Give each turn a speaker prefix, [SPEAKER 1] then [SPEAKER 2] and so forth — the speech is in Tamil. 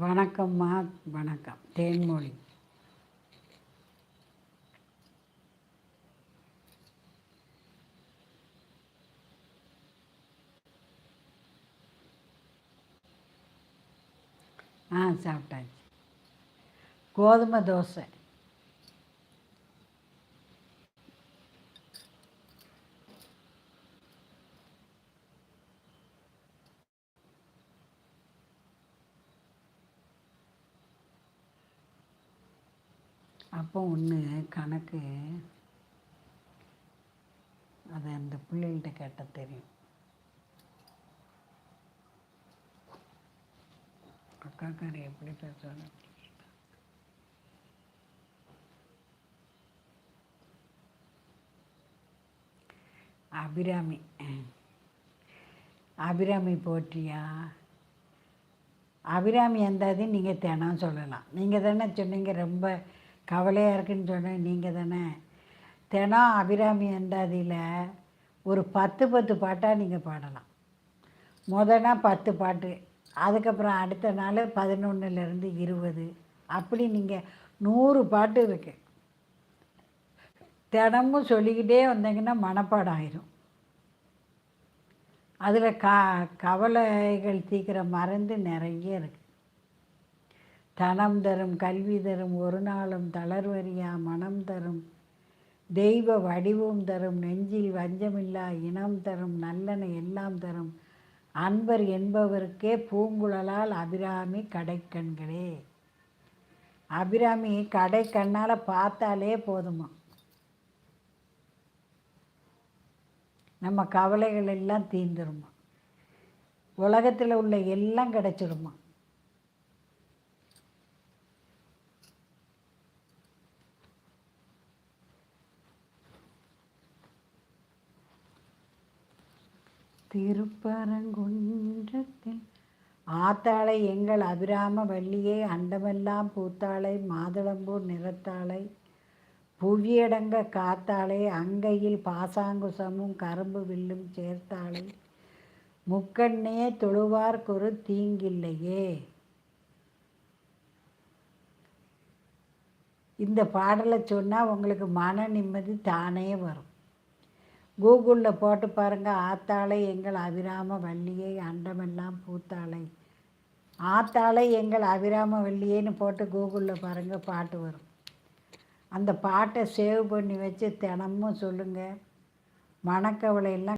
[SPEAKER 1] வணக்கம்மா வணக்கம். தேன்மொழி. ஆ சாப்பிட்டாச்சு. கோதுமை தோசை. அப்போ ஒன்று கணக்கு அதை அந்த பிள்ளைகள்கிட்ட கேட்டால் தெரியும். அக்காக்காரி எப்படி பேசுவாங்க அபிராமி அபிராமி போற்றியா? அபிராமி எந்தாது நீங்கள் தினம் சொல்லலாம். நீங்கள் தானே சொன்னீங்க ரொம்ப கவலையாக இருக்குன்னு சொன்னேன். நீங்கள் தானே. தினம் அபிராமி எந்தாதியில் ஒரு பத்து பத்து பாட்டாக நீங்கள் பாடலாம். முதனா பத்து பாட்டு. அதுக்கப்புறம் அடுத்த நாள் பதினொன்றுலேருந்து இருபது. அப்படி நீங்கள் நூறு பாட்டு இருக்குது தினமும் சொல்லிக்கிட்டே வந்தீங்கன்னா மனப்பாடம் ஆயிரும். அதில் க கவலைகள் தீக்கிற மருந்து நிறைய இருக்குது தனம் தரும் கல்வி தரும் ஒரு நாளும் தளர்வறியா மனம் தரும். தெய்வ வடிவம் தரும் நெஞ்சில் வஞ்சமில்லா இனம் தரும் நல்லன எல்லாம் தரும். அன்பர் என்பவருக்கே பூங்குழலால் அபிராமி கடைக்கண்களே. அபிராமி கடை கண்ணால் பார்த்தாலே போதுமா? நம்ம கவலைகள் எல்லாம் தீர்ந்துருமா? உலகத்தில் உள்ள எல்லாம் கிடச்சிடுமா திருப்பரங்குன்றத்தில். ஆத்தாளை எங்கள் அபிராம வள்ளியே அண்டமெல்லாம் பூத்தாளை மாதுளம்பூர் நிறத்தாளை புவியடங்க காத்தாளை அங்கையில் பாசாங்குசமும் கரும்பு வில்லும் சேர்த்தாளை முக்கண்ணே தொழுவார்க்கொரு தீங்கில்லையே. இந்த பாடலை சொன்னால் உங்களுக்கு மன நிம்மதி தானே வரும். கூகுளில் போட்டு பாருங்கள் ஆத்தாளை எங்கள் அபிராம வள்ளியை அண்டமெல்லாம் பூத்தாளை. ஆத்தாளை எங்கள் அபிராம வள்ளியேன்னு போட்டு கூகுளில் பாருங்கள் பாட்டு வரும். அந்த பாட்டை சேவ் பண்ணி வச்சு தினமும் சொல்லுங்கள் மணக்கவலை எல்லாம்